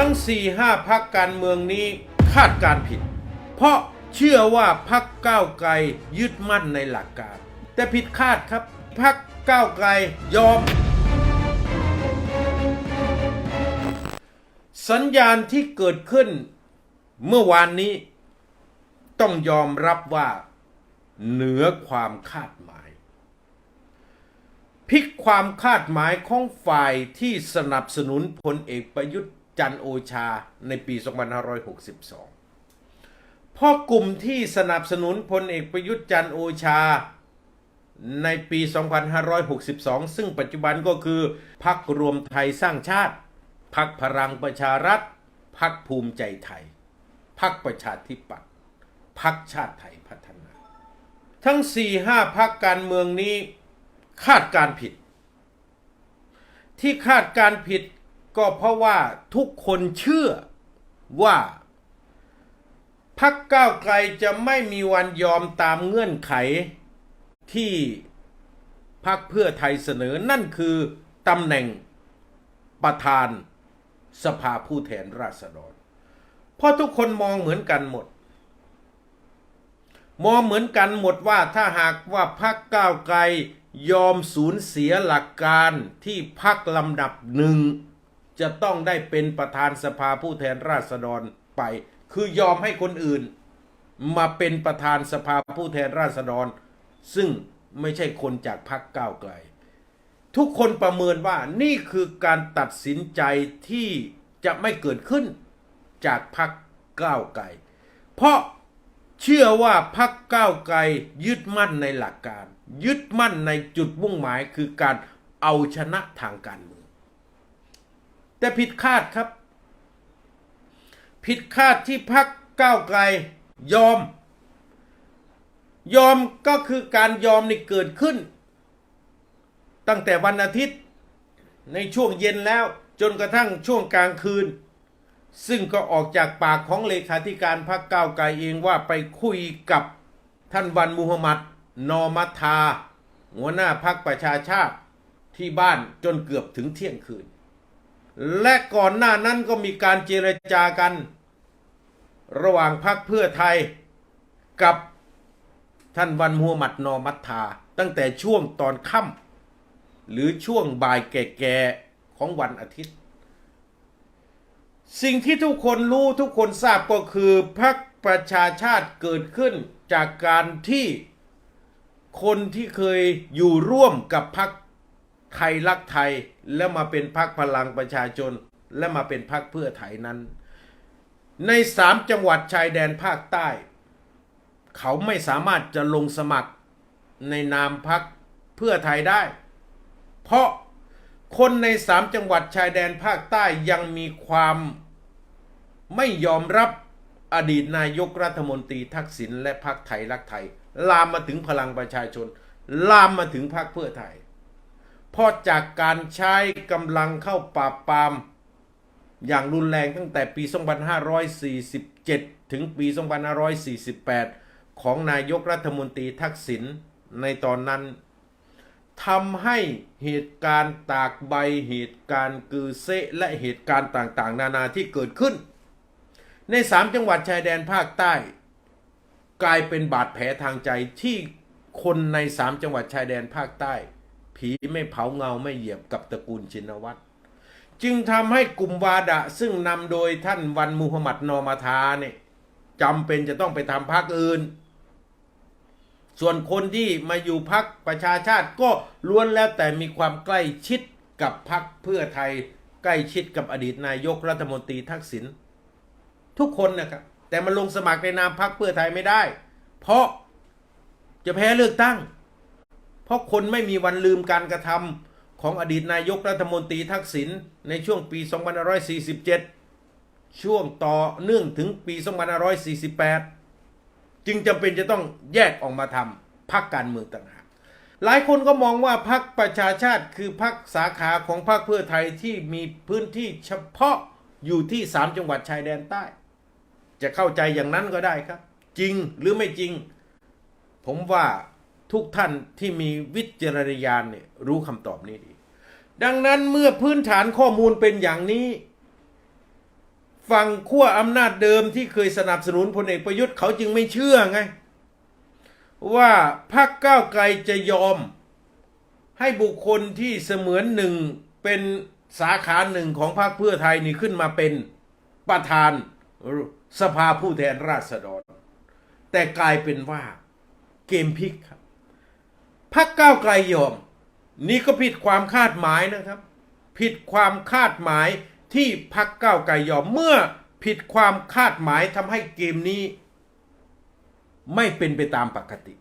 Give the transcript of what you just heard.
ทั้ง 4 5พักการเมืองนี้คาดการผิด เพราะเชื่อว่าพักก้าวไกลยึดมั่นในหลักการ แต่ผิดคาดครับพักก้าวไกลยอม สัญญาณที่เกิดขึ้นเมื่อวานนี้ ต้องยอมรับว่าเหนือความคาดหมาย พลิกความคาดหมายของฝ่ายที่สนับสนุนพลเอกประยุทธ์ จันโอชาในปี 2562 เพราะกลุ่มที่สนับสนุนพลเอกประยุทธ์จันโอชาในปี 2562 ซึ่งปัจจุบันก็คือพักรวมไทยสร้างชาติ พักพลังประชารัฐ พักภูมิใจไทย พักประชาธิปัตย์ พักชาติไทยพัฒนา ทั้ง 4 5พักการเมืองนี้คาดการผิด ที่คาดการผิด ก็เพราะว่าทุกคนเชื่อว่าพักก้าวไกลจะไม่มีวันยอมตามเงื่อนไขที่พักเพื่อไทยเสนอนั่นคือตำแหน่งประธานสภาผู้แทนราษฎร เพราะทุกคนมองเหมือนกันหมด มองเหมือนกันหมดว่าถ้าหากว่าพักก้าวไกลยอมสูญเสียหลักการที่พักลำดับหนึ่ง จะต้องได้เป็นประธานสภาผู้แทนราษฎรไป คือยอมให้คนอื่น มาเป็นประธานสภาผู้แทนราษฎร ซึ่งไม่ใช่คนจากพรรคก้าวไกล ทุกคนประเมินว่านี่คือการตัดสินใจที่จะไม่เกิดขึ้นจากพรรคก้าวไกล เพราะเชื่อว่าพรรคก้าวไกลยึดมั่นในหลักการ ยึดมั่นในจุดมุ่งหมายคือการเอาชนะทางการเมือง แต่ผิดคาดครับ ผิดคาดที่พักก้าวไกลยอม ยอมก็คือการยอมนี่เกิดขึ้น ตั้งแต่วันอาทิตย์ในช่วงเย็นแล้วจนกระทั่งช่วงกลางคืน ซึ่งก็ออกจากปากของเลขาธิการพรรคก้าวไกลเองว่าไปคุยกับท่านวันมูฮัมหมัด นอมัทา หัวหน้าพรรคประชาชาติที่บ้านจนเกือบถึงเที่ยงคืน และก่อนหน้านั้นก็มีการเจรจากัน ระหว่างพรรคเพื่อไทยกับท่านวันมูฮัมหมัดนอมัตทา ตั้งแต่ช่วงตอนค่ำหรือช่วงบ่ายแก่ๆของวันอาทิตย์ สิ่งที่ทุกคนรู้ทุกคนทราบก็คือพรรคประชาชาติเกิดขึ้นจากการที่คนที่เคยอยู่ร่วมกับพรรคไทยรักไทย แล้วมาเป็นพรรคพลังประชาชน และมาเป็นพรรคเพื่อไทยนั้น ในสามจังหวัดชายแดนภาคใต้ เขาไม่สามารถจะลงสมัครในนามพรรคเพื่อไทยได้ เพราะคนในสามจังหวัดชายแดนภาคใต้ยังมีความไม่ยอมรับอดีตนายกรัฐมนตรีทักษิณและพรรคไทยรักไทย ลามมาถึงพลังประชาชน ลามมาถึงพรรคเพื่อไทย เพราะจากการใช้กำลังเข้าปราบปราม อย่างรุนแรงตั้งแต่ปี 2547 ถึงปี 2548 ของนายกรัฐมนตรีทักษิณในตอนนั้นทำให้เหตุการณ์ตากใบเหตุการณ์กือเซะและเหตุการณ์ต่างๆ นานาที่เกิดขึ้น ในสามจังหวัดชายแดนภาคใต้ กลายเป็นบาดแผลทางใจที่คนในสามจังหวัดชายแดนภาคใต้ ผีไม่เผาเงาไม่เหยียบกับตระกูลชินวัตรจึงทำให้กลุ่มวาดะซึ่งนำโดยท่านวันมูฮัมหมัดนอมาทาเนี่ยจำเป็นจะต้องไปทำพรรคอื่น ส่วนคนที่มาอยู่พักประชาชาติก็ล้วนแล้วแต่มีความใกล้ชิดกับพักเพื่อไทยใกล้ชิดกับอดีตนายกรัฐมนตรีทักษิณทุกคนนะครับ แต่มาลงสมัครในนามพักเพื่อไทยไม่ได้ เพราะจะแพ้เลือกตั้ง เพราะคนไม่มีวันลืมการกระทำของอดีตนายกรัฐมนตรีทักษิณในช่วงปี 2547 ช่วงต่อเนื่องถึงปี 2548 จึงจำเป็นจะต้องแยกออกมาทำพักการเมืองต่างหากหลายคนก็มองว่าพักประชาชาติคือพักสาขาของพรรคเพื่อไทยที่มีพื้นที่เฉพาะอยู่ที่สามจังหวัดชายแดนใต้ จะเข้าใจอย่างนั้นก็ได้ครับ จริงหรือไม่จริง ผมว่า ทุกท่านที่มีวิจารณญาณเนี่ยรู้คำตอบนี้ดี ดังนั้นเมื่อพื้นฐานข้อมูลเป็นอย่างนี้ฝั่งขั้วอำนาจเดิมที่เคยสนับสนุนพลเอกประยุทธ์เขาจึงไม่เชื่อไง ว่าพรรคก้าวไกลจะยอม ให้บุคคลที่เสมือนหนึ่งเป็นสาขาหนึ่งของพรรคเพื่อไทยนี่ขึ้นมาเป็นประธานสภาผู้แทนราษฎร แต่กลายเป็นว่าเกมพลิกครับ พักก้าวไกลยอม นี่ก็ผิดความคาดหมายนะครับ ผิดความคาดหมายที่พักก้าวไกลยอมเมื่อผิดความคาดหมายทำให้เกมนี้ ไม่เป็นไปตามปกติ